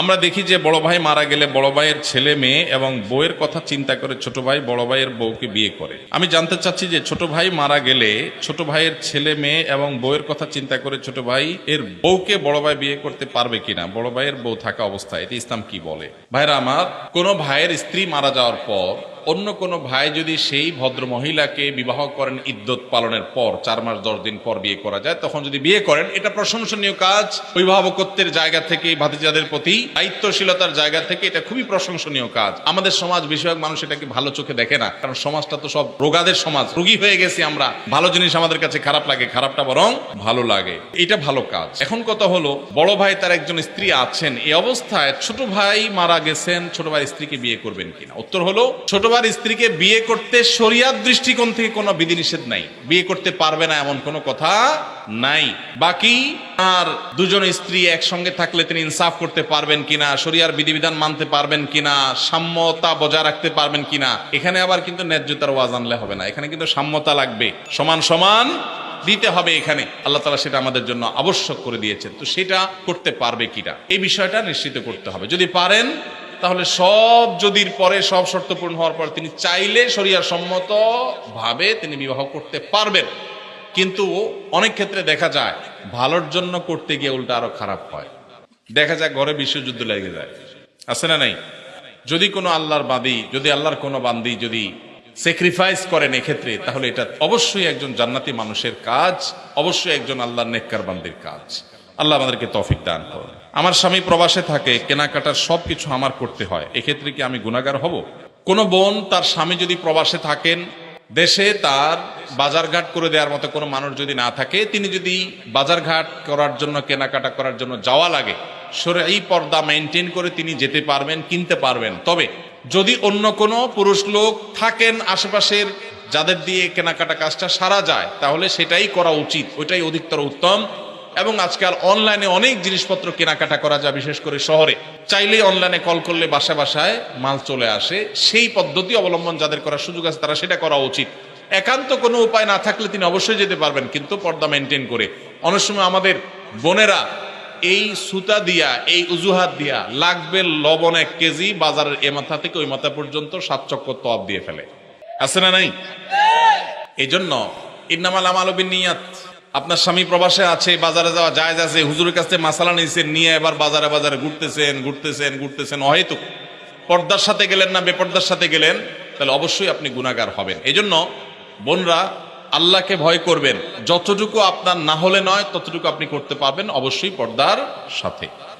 আমরা দেখি যে বড় ভাই মারা গেলে বড় ভাইয়ের ছেলে মেয়ে এবং বউয়ের কথা চিন্তা করে ছোট ভাই বড় ভাইয়ের বউকে বিয়ে করে। আমি জানতে চাচ্ছি যে ছোট ভাই মারা গেলে ছোট ভাইয়ের ছেলে মেয়ে এবং বউয়ের কথা চিন্তা করে ছোট ভাই এর বউকে বড় ভাই বিয়ে করতে পারবে কিনা? বড় ভাইয়ের বউ থাকা অবস্থায় এটি ইসলাম কি বলে? ভাইরা আমার, কোনো ভাইয়ের স্ত্রী মারা যাওয়ার পর অন্য কোনো ভাই যদি সেই ভদ্র মহিলাকে বিবাহ করেন ইদ্যত পালনের পর, চার মাস, দশ দিন পর বিয়ে করা যায়, তখন যদি বিয়ে করেন, এটা প্রশংসনীয় কাজ। অভিভাবকত্বের জায়গা থেকে, ভাতিজাদের প্রতি দায়িত্বশীলতার জায়গা থেকে এটা খুবই প্রশংসনীয় কাজ। আমাদের সমাজ বেশিরভাগ মানুষ এটাকে ভালো চোখে দেখে না, কারণ সমাজটা তো সব রোগাদের সমাজ। রোগী হয়ে গেছি আমরা। ভালো জিনিস আমাদের কাছে খারাপ লাগে, খারাপটা বরং ভালো লাগে। এটা ভালো কাজ। এখন কথা হলো, বড় ভাই তার একজন স্ত্রী আছেন, এই অবস্থায় ছোট ভাই মারা গেছেন, ছোট ভাই স্ত্রীকে বিয়ে করবেন কিনা? উত্তর হলো, ছোট ভাইয়ের স্ত্রীকে বিয়ে করতে শরিয়াত দৃষ্টিকোণ থেকে কোনো বিধিনিষেধ নাই। বিয়ে করতে পারবে না এমন কোনো কথা নাই। বাকি আর দুজন স্ত্রী একসঙ্গে থাকলে তিনি ইনসাফ করতে পারবেন কিনা, শরিয়ার বিধিবিধান মানতে পারবেন কিনা, সাম্যতা বজায় রাখতে পারবেন কিনা, এখানে আবার কিন্তু ন্যায্যতার ওয়াজ আনলে হবে না। এখানে কিন্তু সাম্যতা লাগবে। সমান সমান দিতে হবে এখানে। আল্লাহ তালা সেটা আমাদের জন্য আবশ্যক করে দিয়েছেন। তো সেটা করতে পারবে কিনা? এই বিষয়টা নিশ্চিত করতে হবে। যদি পারেন তাহলে সব যদির পরে সব শর্ত পূর্ণ হওয়ার পর তিনি চাইলে শরিয়ার সম্মত ভাবে তিনি বিবাহ করতে পারবেন। কিন্তু অনেক ক্ষেত্রে দেখা যায়, ভালোর জন্য করতে গিয়ে উল্টা আরও খারাপ হয়। দেখা যায় ঘরে বিশ্বযুদ্ধ লেগে যায়। আছে না নাই? যদি কোনো আল্লাহর বাদী যদি আল্লাহর কোনো বান্দি যদি স্যাক্রিফাইস করেন এক্ষেত্রে, তাহলে এটা অবশ্যই একজন জান্নাতি মানুষের কাজ, অবশ্যই একজন আল্লাহর নেককার বান্দির কাজ। আল্লাহ আমাদেরকে তৌফিক দান করুন। আমার স্বামী প্রবাসে থাকে, কেনাকাটার সব কিছু আমার করতে হয়। এক্ষেত্রে কি আমি গুণাগার হব? কোনো বোন তার স্বামী যদি প্রবাসে থাকেন, দেশে তার বাজারঘাট করে দেওয়ার মতো কোনো মানুষ যদি না থাকে, তিনি যদি বাজারঘাট করার জন্য, কেনাকাটা করার জন্য যাওয়া লাগে, সরে এই পর্দা মেনটেন করে তিনি যেতে পারবেন, কিনতে পারবেন। তবে যদি অন্য কোনো পুরুষ লোক থাকেন আশেপাশের, যাদের দিয়ে কেনাকাটা কাজটা সারা যায়, তাহলে সেটাই করা উচিত। ওইটাই অধিকতর উত্তম। এবং আজকাল অনলাইনে অনেক জিনিসপত্র কেনাকাটা করা যায় বিশেষ করে শহরে। চাইলেই অনলাইনে কল করলে বাসা বাসায় মাল চলে আসে। সেই পদ্ধতি অবলম্বন যাদের করার সুযোগ আছে তারা সেটা করা উচিত। একান্ত কোনো উপায় না থাকলে তিনি অবশ্যই যেতে পারবেন কিন্তু পর্দা মেনটেন করে। অনেক সময় আমাদের বোনেরা এই সুতা দিয়া এই উজুহাত দিয়া লাগবে লবণ এক কেজি বাজারের এ মাথা থেকে ওই মাথা পর্যন্ত সাত চক্কর তপ দিয়ে ফেলে। আছে না নাই? এই জন্য ইন্নামাল আমাল নিয়াত। আপনার স্বামী প্রবাসে আছে, বাজারে যাওয়া জায়জ আছে, হুজুরের কাছ থেকে মাসালা নিয়েছেন, নিয়ে এবার বাজারে বাজারে ঘুরতেছেন ঘুরতেছেন ঘুরতেছেন, অহেতুক। পর্দার সাথে গেলেন না, বেপর্দার সাথে গেলেন, তাহলে অবশ্যই আপনি গুণাগার হবেন। এই জন্য বোনরা, আল্লাহকে ভয় করবেন। যতটুকু আপনার না হলে নয়, ততটুকু আপনি করতে পারবেন অবশ্যই পর্দার সাথে।